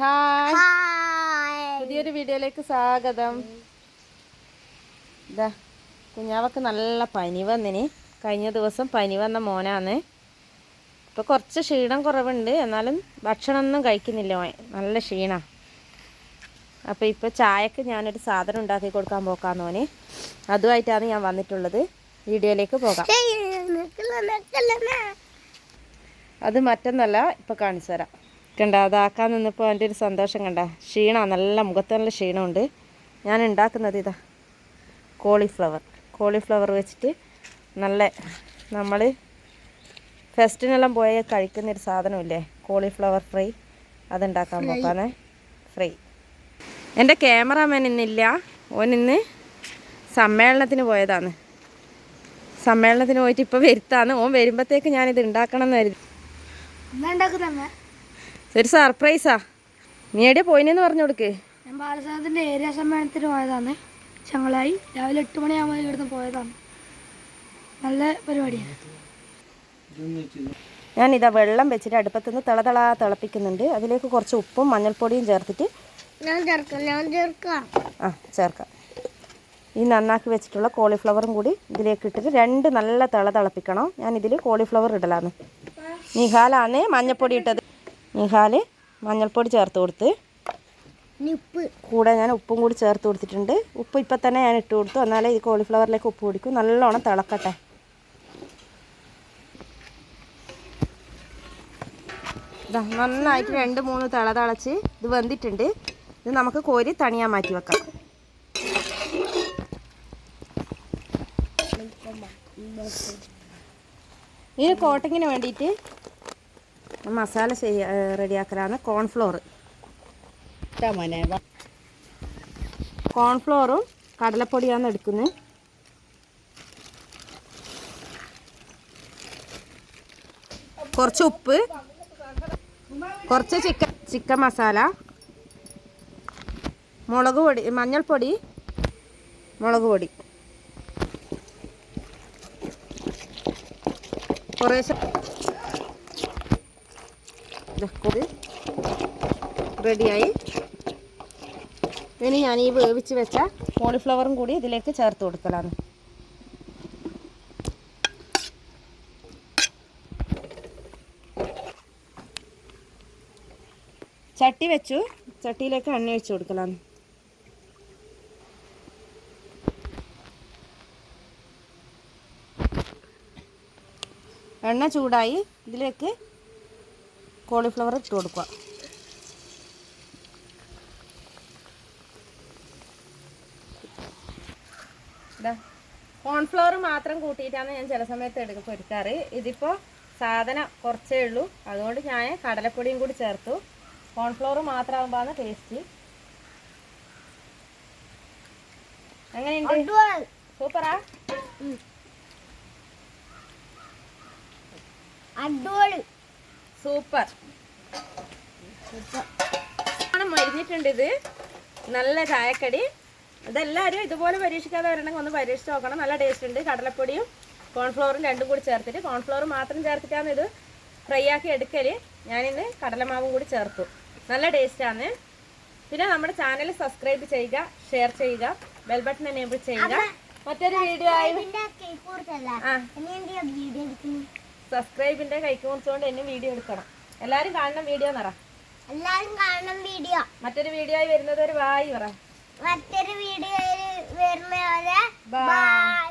Hi hi പുതിയൊരു വീഡിയോയിലേക്ക് സ്വാഗതം. ഇതാ കുഞ്ഞാവക്ക് നല്ല പനി വന്നിന്. കഴിഞ്ഞ ദിവസം പനി വന്ന മോനാണ് ഇപ്പോൾ കുറച്ച് ക്ഷീണം കുറവുണ്ട്. എന്നാലും ഭക്ഷണമൊന്നും കഴിക്കുന്നില്ല മോൻ നല്ല ക്ഷീണ. അപ്പോൾ ഇപ്പോൾ ചായക്ക് ഞാനൊരു സാധനം ഉണ്ടാക്കി കൊടുക്കാൻ പോക്കാന്ന് മോന് അതുമായിട്ടാണ് ഞാൻ വന്നിട്ടുള്ളത്. വീഡിയോയിലേക്ക് പോകാം. അത് മറ്റൊന്നല്ല ഇപ്പോൾ കാണിച്ചു തരാം. കണ്ട അതാക്കാൻ നിന്നപ്പോൾ എന്റെ ഒരു സന്തോഷം കണ്ട. ക്ഷീണമാണ് നല്ല മുഖത്ത് നല്ല ക്ഷീണമുണ്ട്. ഞാൻ ഉണ്ടാക്കുന്നത് ഇതാ കോളിഫ്ലവർ കോളിഫ്ലവർ വെച്ചിട്ട് നല്ല നമ്മൾ ഫെസ്റ്റിനെല്ലാം പോയ കഴിക്കുന്നൊരു സാധനമില്ലേ? കോളിഫ്ലവർ ഫ്രൈ അതുണ്ടാക്കാൻ നോക്കാന്നേ ഫ്രൈ എന്റെ ക്യാമറാമാൻ ഇന്നില്ല. ഓൻ ഇന്ന് സമ്മേളനത്തിന് പോയതാണ്. സമ്മേളനത്തിന് പോയിട്ട് ഇപ്പോൾ വരുത്താണ് ഓൻ വരുമ്പോഴത്തേക്ക് ഞാനിത് ഉണ്ടാക്കണം എന്ന് കരുതി ഉണ്ടാക്കുന്നമ്മ ഒരു സർപ്രൈസാ. നീ എവിടെ പോയിനെന്ന് പറഞ്ഞു കൊടുക്ക്. ഞാൻ ബാലസാദത്തിന്റെ ഏരിയ സമ്മേളനത്തിന് പോയതാണ്. ചങ്ങളായി രാവിലെ എട്ട് മണിയാകുമ്പോൾ ഇവിടുന്ന് പോയതാണ്. നല്ല പരിപാടിയാണ്. ഞാൻ ഇതാ വെള്ളം വെച്ചിട്ട് അടുപ്പത്തുനിന്ന് തിളതള തിളപ്പിക്കുന്നുണ്ട്. അതിലേക്ക് കുറച്ച് ഉപ്പും മഞ്ഞൾപ്പൊടിയും ചേർത്തിട്ട് ഞാൻ ചേർക്കാം ഞാൻ ചേർക്കാം. ആ ചേർക്കാം. ഈ നന്നാക്കി വെച്ചിട്ടുള്ള കോളിഫ്ലവറും കൂടി ഇതിലേക്ക് ഇട്ടിട്ട് രണ്ട് നല്ല തിള തിളപ്പിക്കണം. ഞാൻ ഇതിൽ കോളിഫ്ലവർ ഇടലാണ് നിഹാലാണ് മഞ്ഞൾപ്പൊടി ഇട്ടത്. നിഹാൽ മഞ്ഞൾപ്പൊടി ചേർത്ത് കൊടുത്ത്. ഉപ്പ്. കൂടെ ഞാൻ ഉപ്പും കൂടി ചേർത്ത് കൊടുത്തിട്ടുണ്ട്. ഉപ്പ് ഇപ്പം തന്നെ ഞാൻ ഇട്ട് കൊടുത്തു. എന്നാലേ ഈ കോളിഫ്ലവറിലേക്ക് ഉപ്പ് പിടിക്കും. നല്ലോണം തിളക്കട്ടെ. ഇതാ നന്നായിട്ട് രണ്ട് മൂന്ന് തിള തിളച്ച് ഇത് വെന്തിട്ടുണ്ട്. ഇത് നമുക്ക് കോരി തണിയാൻ മാറ്റി വെക്കാം. ഈ കോട്ടിങ്ങിന് വേണ്ടിയിട്ട് മസാല ശരി റെഡിയാക്കലാണ്. കോൺഫ്ലോർ. കോൺഫ്ലോറും കടലപ്പൊടിയാണ് എടുക്കുന്നത്. കുറച്ച് ഉപ്പ് കുറച്ച് ചിക്കൻ ചിക്കൻ മസാല മുളക് പൊടി മഞ്ഞൾപ്പൊടി മുളക് പൊടി. കുറേശ്ശെ ഇത് റെഡിയായി. ഇനി ഞാൻ ഈ വേവിച്ച് വെച്ച കോളിഫ്ലവറും കൂടി ഇതിലേക്ക് ചേർത്ത് കൊടുക്കലാണ്. ചട്ടി വെച്ചു. ചട്ടിയിലേക്ക് എണ്ണ ഒഴിച്ച് കൊടുക്കലാണ്. എണ്ണ ചൂടായി ഇതിലേക്ക് കോളിഫ്ലവർ ഇട്ട് കൊടുക്കുക. കോൺഫ്ലവർ മാത്രം കൂട്ടിയിട്ടാണ് ഞാൻ ചില സമയത്ത് എടുക്കുക പൊരിക്കാറ്. ഇതിപ്പോൾ സാധനം കുറച്ചേ ഉള്ളൂ. അതുകൊണ്ട് ഞാൻ കടലപ്പൊടിയും കൂടി ചേർത്തു. കോൺഫ്ലവർ മാത്രമാകുമ്പോഴാണ് ടേസ്റ്റ് എങ്ങനെയുണ്ട്? സൂപ്പറാ? അടിപൊളി. സൂപ്പർ. മരിഞ്ഞിട്ടുണ്ട് ഇത്. നല്ല ചായക്കടി. ഇതെല്ലാവരും ഇതുപോലെ പരീക്ഷിക്കാതെ വരണമെങ്കിൽ ഒന്ന് പരീക്ഷിച്ച് നോക്കണം. നല്ല ടേസ്റ്റ് ഉണ്ട്. കടലപ്പൊടിയും കോൺഫ്ലോറും രണ്ടും കൂടി ചേർത്തിട്ട് കോൺഫ്ലോർ മാത്രം ചേർത്തിട്ടാണ് ഇത് ഫ്രൈ ആക്കി എടുക്കൽ ഞാനിന്ന് കടലമാവും കൂടി ചേർത്തു. നല്ല ടേസ്റ്റാണ് പിന്നെ നമ്മുടെ ചാനൽ സബ്സ്ക്രൈബ് ചെയ്യുക ഷെയർ ചെയ്യുക ബെൽ ബട്ടൺ എനേബിൾ ചെയ്യുക. മറ്റൊരു വീഡിയോ ആയി ആ. സബ്സ്ക്രൈബിന്റെ കൈക്ക് മുറിച്ചുകൊണ്ട് എന്നെ വീഡിയോ എടുക്കണം. എല്ലാരും കാണണം വീഡിയോ നിറ എല്ലാരും കാണണം വീഡിയോ. മറ്റൊരു വീഡിയോ ആയി വരുന്നത് ഒരു വായി പറ. മറ്റൊരു വീഡിയോ വരുന്ന പോലെ ബൈ